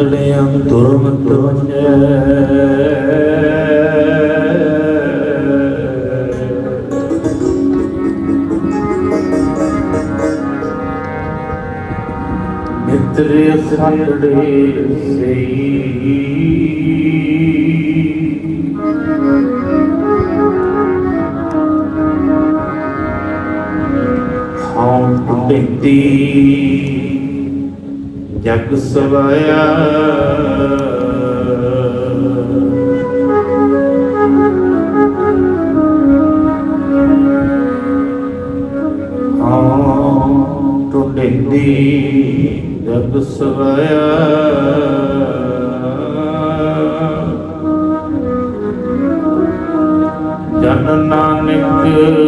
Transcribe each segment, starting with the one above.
ਅੰਗੜਿਆਂ ਦੁਰਮਤ ਵੰਜੈ ਸਈ ਹਉ ਟੁੱਟੀ ਜਗ ਸਵਾਇਆ ਹਉ ਟੁੱਟੀ ਜਗ ਸਵਾਇਆ ਜਨ ਨਾਨਕ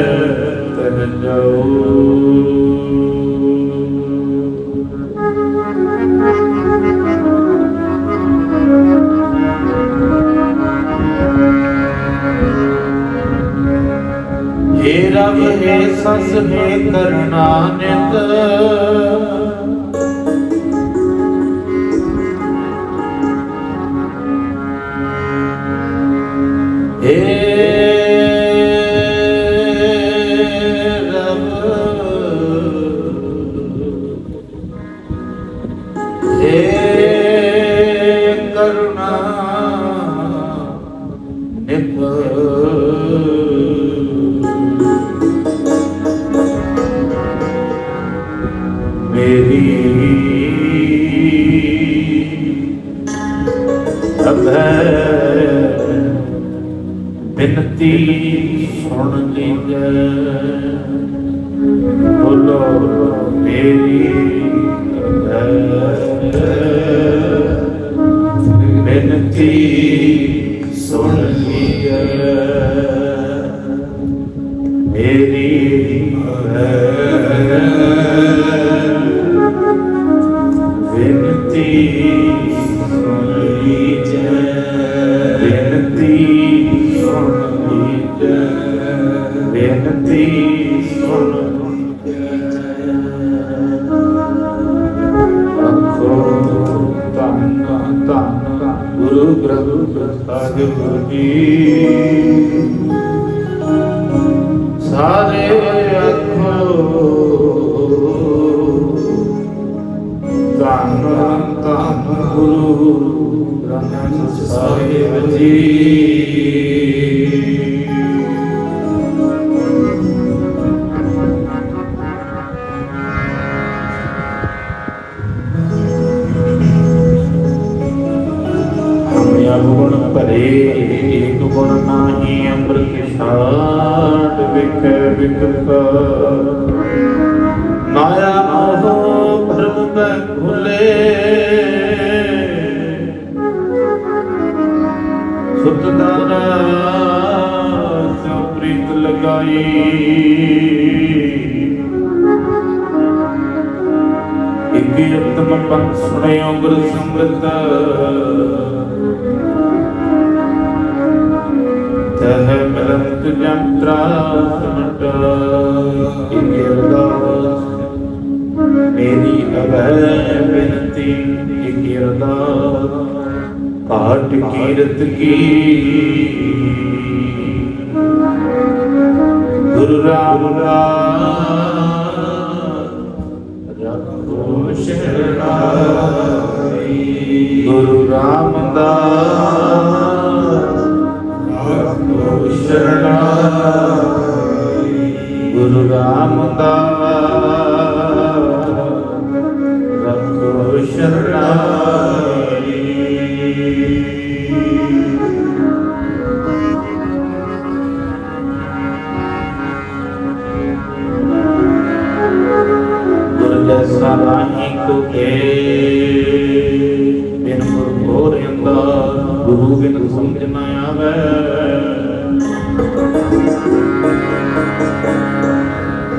ਸਸ ਹੇ ਕਰਨਾ ਨਿਤ விண்ணத்தி சரணம் செய்த பேரி விண்ணத்தி சரணம் செய்த மேரி ਗੁਰੂ ਗ੍ਰੰਥ ਸਾਹਿਬ। ਜੀ ਗੁਣ ਭਰੇ ਗੁਣ ਨਾਹੀ ਅੰਮ੍ਰਿਤ ਛਾਟ ਵਿਖੇ ਵਿਕਤ ਮਾਇਆ ਮੋਹ ਭਰਮ ਮੈਂ ਭੁਲੇ। ਸੁਤ ਦਾਰਾ ਸੋ ਪ੍ਰੀਤ ਲਗਾਈ। ਇਕ ਯਤਮ ਪੰਥ ਸੁਣਿਓ ਗੁਰ ਸਮਰਤ ਤਹ ਜੰਤਰਾ ਸਮਟ। ਇਕ ਮੇਰੀ ਅਭੈ ਬੇਨਤੀ ਇਕ ਪਾਠ ਕੀਰਤ ਕੀ। ਗੁਰੂ ਰਾਮ ਰੱਖੋ ਸ਼ਰਣਾਈ ਗੁਰੂ ਰਾਮਦਾਸ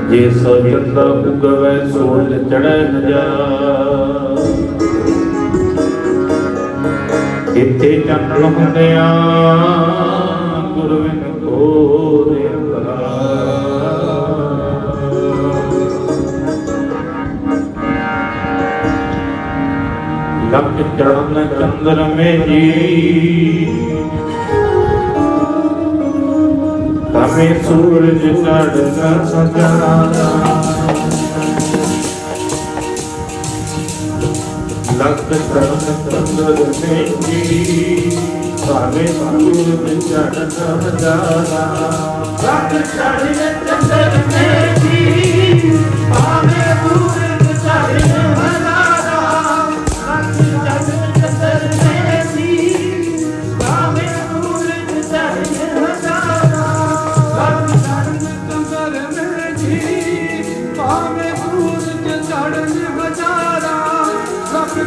ਜੇ ਸੋ ਚੰਦਰ ਉਗਵੇ ਸੂਰਜ ਚੜੈ ਨਜਾ ਇੱਥੇ ਚੰਨ ਹੁੰਦਿਆ ਗੁਰਵਿੰਦ ਕੋਰੇ ਚੜਨ ਚੰਦਰ ਮੇ ਜੀ ਨਵੇਂ ਸੂਰਜ ਚੜ੍ਹਦਾ ਸਜਣਾ ਲੱਖ ਕਰਮ ਤੰਦਰ ਮੇਰੀ ਸਾਰੇ ਸੂਰਜ ਚੜ੍ਹਦਾ ਸਜਣਾ ਲੱਖ ਕਰਮ ਤੰਦਰ ਮੇਰੀ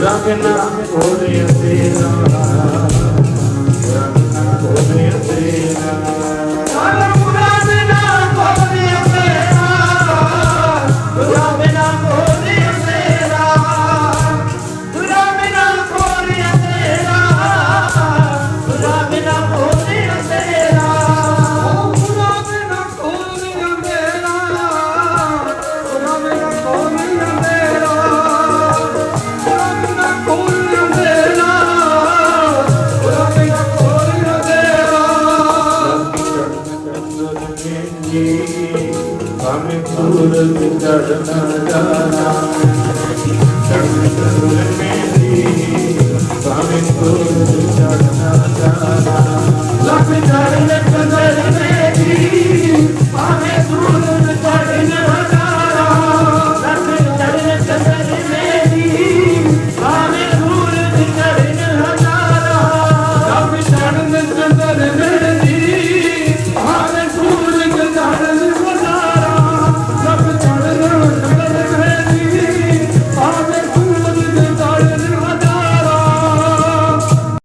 ਰੰਗ ਨਾ ਹੋਵੇ ਤੇਰਾ। Swami Guru